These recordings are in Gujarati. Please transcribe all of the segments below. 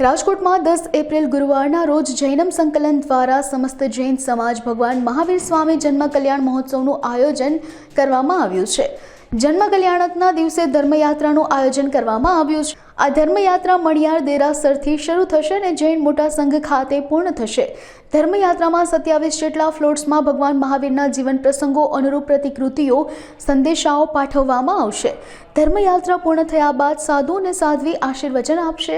રાજકોટમાં દસ એપ્રિલ ગુરુવારના રોજ જૈનમ સંકલન દ્વારા સમસ્ત જૈન સમાજ ભગવાન મહાવીર સ્વામી જન્મ કલ્યાણ મહોત્સવનું આયોજન કરવામાં આવ્યું છે. જન્મ કલ્યાણકના દિવસે ધર્મયાત્રાનું આયોજન કરવામાં આવ્યું છે. આ ધર્મયાત્રા મણિયાર દેરાસરથી શરૂ થશે અને જૈન મોટા સંઘ ખાતે પૂર્ણ થશે. ધર્મયાત્રામાં સત્યાવીસ જેટલા ફ્લોટ્સમાં ભગવાન મહાવીરના જીવન પ્રસંગો, અનુરૂપ પ્રતિકૃતિઓ, સંદેશાઓ પાઠવવામાં આવશે. ધર્મયાત્રા પૂર્ણ થયા બાદ સાધુ અને સાધ્વી આશીર્વચન આપશે.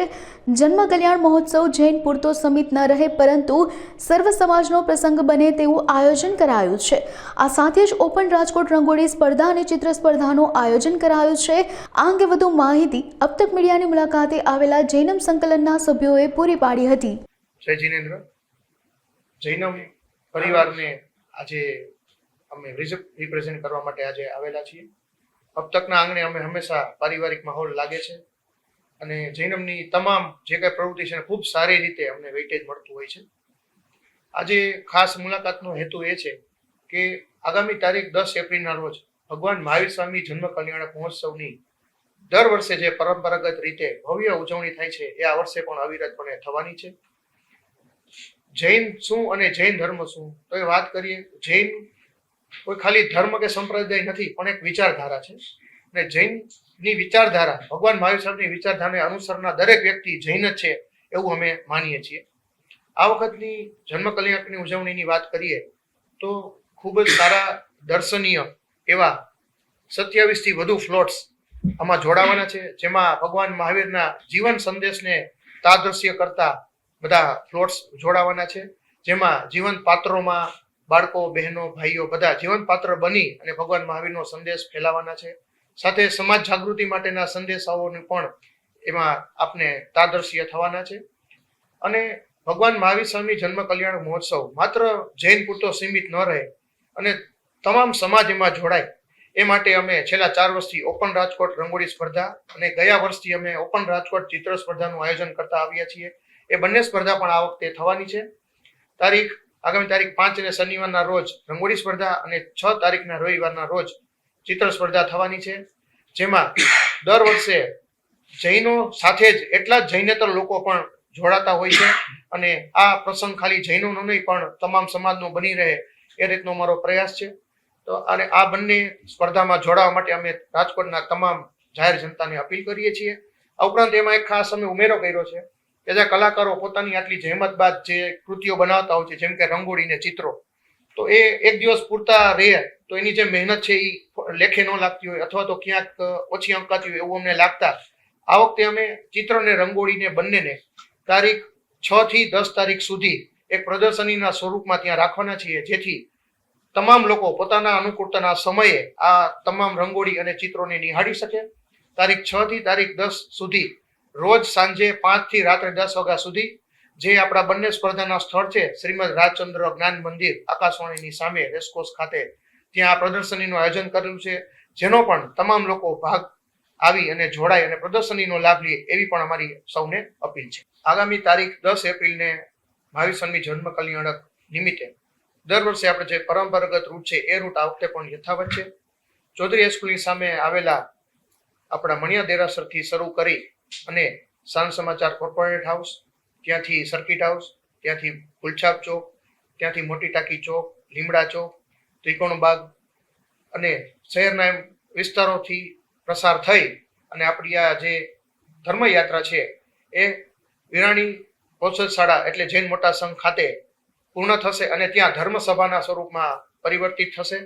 જન્મ કલ્યાણ મહોત્સવ જૈન પૂરતો સમિત ન રહે, પરંતુ સર્વ સમાજનો પ્રસંગ બને તેવું આયોજન કરાયું છે. આ સાથે જ ઓપન રાજકોટ રંગોળી સ્પર્ધા અને ચિત્ર સ્પર્ધાનું આયોજન કરાયું છે. આ અંગે વધુ માહિતી અબતક મીડિયાની મુલાકાતે આવેલા જૈનમ સંકલનના સભ્યોએ પૂરી પાડી હતી. જય જિનેન્દ્ર. જૈનમ પરિવારને આજે અમે રિપ્રેઝેન્ટ કરવા માટે આજે આવેલા છીએ. અબતકના આંગણે અમે હંમેશા પારિવારિક માહોલ લાગે છે અને જૈનમની તમામ જે કાંઈ પ્રવૃત્તિ છે ખૂબ સારી રીતે અમને વેઇટેજ મળતું હોય છે. આજે ખાસ મુલાકાતનો હેતુ એ છે કે આગામી તારીખ દસ એપ્રિલના રોજ ભગવાન મહાવીર સ્વામી જન્મ કલ્યાણક મહોત્સવની દર વર્ષે જે પરંપરાગત રીતે ભવ્ય ઉજવણી થાય છે, એ આ વર્ષે પણ અવિરતપણે થવાની છે. જૈન શું અને જૈન ધર્મ શું? તો એ વાત કરીએ. જૈન કોઈ ખાલી ધર્મ કે સંપ્રદાય નથી, પણ એક વિચારધારા છે. અને જૈનની વિચારધારા, ભગવાન મહાવીર સાહેબની વિચારધારાને અનુસરના દરેક વ્યક્તિ જૈન જ છે એવું અમે માનીએ છીએ. આ વખતની જન્મ કલ્યાણકની ઉજવણીની વાત કરીએ, તો ખૂબ જ સારા દર્શનીય એવા સત્યાવીસથી વધુ ફ્લોટ્સ આમાં જોડાવાના છે. જેમાં ભગવાન મહાવીરના જીવન સંદેશને તાદૃશ્ય કરતા બધા ફ્લોટ્સ જોડાવાના છે. જેમાં જીવંત પાત્રોમાં બાળકો, બહેનો, ભાઈઓ બધા જીવન પાત્ર બની અને ભગવાન મહાવીરનો સંદેશ ફેલાવાના છે. સાથે સમાજ જાગૃતિ માટેના સંદેશાઓને પણ એમાં આપને તાદ્રશ્ય થવાના છે. અને ભગવાન મહાવીર સ્વામી જન્મ કલ્યાણ મહોત્સવ માત્ર જૈન પૂરતો સીમિત ન રહે અને તમામ સમાજ એમાં જોડાય. એ માટે અમે છેલ્લા ચાર વર્ષથી ઓપન રાજકોટ રંગોળી સ્પર્ધા અને ગયા વર્ષથી અમે ઓપન રાજકોટ ચિત્ર સ્પર્ધાનું આયોજન કરતા આવ્યા છીએ. એ બંને સ્પર્ધા પણ આ વખતે થવાની છે. તારીખ, આગામી તારીખ પાંચ અને શનિવારના રોજ રંગોળી સ્પર્ધા અને છ તારીખના રવિવારના રોજ ચિત્ર સ્પર્ધા થવાની છે. જેમાં દર વર્ષે જૈનો સાથે જ એટલા જ જૈનેતર લોકો પણ જોડાતા હોય છે અને આ પ્રસંગ ખાલી જૈનોનો નહીં પણ તમામ સમાજનો બની રહે એ રીતનો મારો પ્રયાસ છે. તો અને આ બંને સ્પર્ધામાં જોડાવા માટે અમે રાજકોટના તમામ જાહેર જનતાને અપીલ કરીએ છીએ. આ ઉપરાંત એમાં એક ખાસ અમે ઉમેરો કર્યો છે કે જે કલાકારો પોતાની આટલી જહેમત બાદ જે કૃતિઓ બનાવતા હોય છે, જેમ કે રંગોળી ને ચિત્રો, તો એ એક દિવસ પૂરતા રહે તો એની જે મહેનત છે એ લેખે ન લાગતી હોય અથવા તો ક્યાંક ઓછી અંકાતી હોય એવું અમને લાગતા આ વખતે અમે ચિત્ર ને રંગોળીને બંનેને તારીખ છ થી દસ તારીખ સુધી એક પ્રદર્શનીના સ્વરૂપમાં ત્યાં રાખવાના છીએ, જેથી તમામ લોકો પોતાના અનુકૂળતાના સમયે આ તમામ રંગોળી અને ચિત્રોને નિહાળી શકે. તારીખ છ થી તારીખ દસ સુધી, રોજ સાંજે પાંચથી રાત્રે દસ વાગ્યા સુધી, જે આપણા બંને સ્પર્ધાના સ્થળ છે, શ્રીમદ રાજચંદ્ર જ્ઞાન મંદિર, આકાશવાણીની સામે રેસકોર્સ ખાતે, ત્યાં આ પ્રદર્શનીનું આયોજન કર્યું છે. જેનો પણ તમામ લોકો ભાગ આવી અને જોડાય અને પ્રદર્શનીનો લાભ લે એવી પણ અમારી સૌને અપીલ છે. આગામી તારીખ દસ એપ્રિલને, મહાવીર સ્વામી જન્મ કલ્યાણક નિમિત્તે દર વર્ષે આપણે જે પરંપરાગત રૂટ છે, એ રૂટ આ વખતે પણ યથાવત છે. ચૌધરી હાઈસ્કૂલની સામે આવેલા આપણા મણિયા દેરાસરથી શરૂ કરી અને સાંજ સમાચાર કોર્પોરેટ હાઉસ ત્યાંથી સર્કિટ હાઉસ ત્યાંથી ગુલછાપ ચોક, ત્યાંથી મોટી ટાંકી ચોક, લીમડા ચોક ત્રિકોણબાગ અને શહેરના એમ વિસ્તારોથી પ્રસાર થઈ અને આપણી આ જે ધર્મયાત્રા છે, એ વિરાણી કૌશલ શાળા એટલે જૈન મોટા સંઘ ખાતે પૂર્ણ થશે અને ત્યાં ધર્મસભાના સ્વરૂપમાં પરિવર્તિત થશે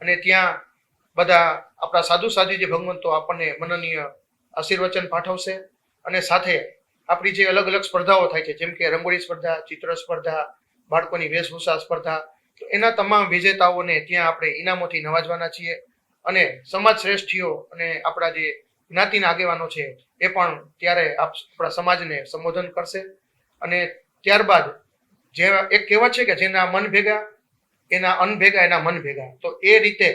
અને ત્યાં બધા આપણા સાધુ સાધુ જે ભગવંતો આપણને મનનીય આશીર્વચન પાઠવશે અને સાથે આપણી જે અલગ અલગ સ્પર્ધાઓ થાય છે, જેમ કે રંગોળી સ્પર્ધા, ચિત્ર સ્પર્ધા, બાળકોની વેશભૂષા સ્પર્ધા, તો એના તમામ વિજેતાઓને ત્યાં આપણે ઇનામોથી નવાજવાના છીએ અને સમાજ શ્રેષ્ઠીઓ અને આપણા જે જ્ઞાતિના આગેવાનો છે, એ પણ ત્યારે આપ, આપણા સમાજને સંબોધન કરશે અને ત્યારબાદ જે એક કહેવત છે કે જેના મન ભેગા, એના અન ભેગા, એના મન ભેગા. તો એ રીતે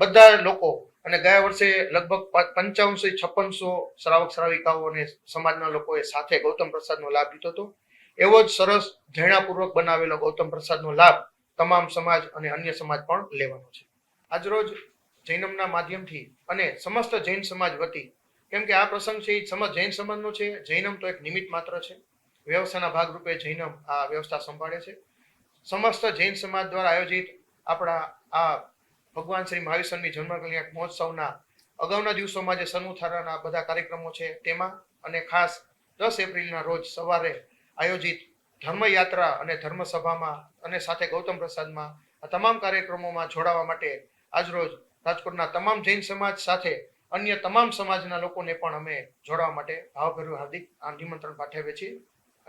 બધા લોકો, અને ગયા વર્ષે લગભગ પંચાવનસો છપ્પનસો શ્રાવક શ્રાવિકાઓ અને સમાજના લોકોએ સાથે ગૌતમ પ્રસાદનો લાભ લીધો હતો. એવો જ સરસ ધૈર્યપૂર્વક બનાવેલો ગૌતમ પ્રસાદનો લાભ તમામ સમાજ અને અન્ય સમાજ પણ લેવાનો છે. આજરોજ જૈનમના માધ્યમથી અને સમસ્ત જૈન સમાજ વતી, કેમ કે આ પ્રસંગ છે એ સમજ જૈન સમાજનો છે, જૈનમ તો એક નિમિત્ત માત્ર છે. વ્યવસ્થાના ભાગરૂપે જૈન આ વ્યવસ્થા સંભાળે છે. સમસ્ત જૈન સમાજ દ્વારા આયોજિત આપણા આ ભગવાન શ્રી મહાવીસરની જન્મ કલ્યાણ મહોત્સવના અગાઉના દિવસોમાં જે સન્મુથારાના બધા કાર્યક્રમો છે, તેમાં અને ખાસ દસ એપ્રિલના રોજ સવારે આયોજિત ધર્મયાત્રા અને ધર્મસભામાં અને સાથે ગૌતમ પ્રસાદમાં આ તમામ કાર્યક્રમોમાં જોડાવા માટે આજરોજ રાજકોટના તમામ જૈન સમાજ સાથે અન્ય તમામ સમાજના લોકોને પણ અમે જોડાવા માટે ભાવભર્યું હાર્દિક આ નિમંત્રણ પાઠવીએ છીએ.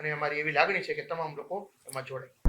અને અમારી એવી લાગણી છે કે તમામ લોકો એમાં જોડાય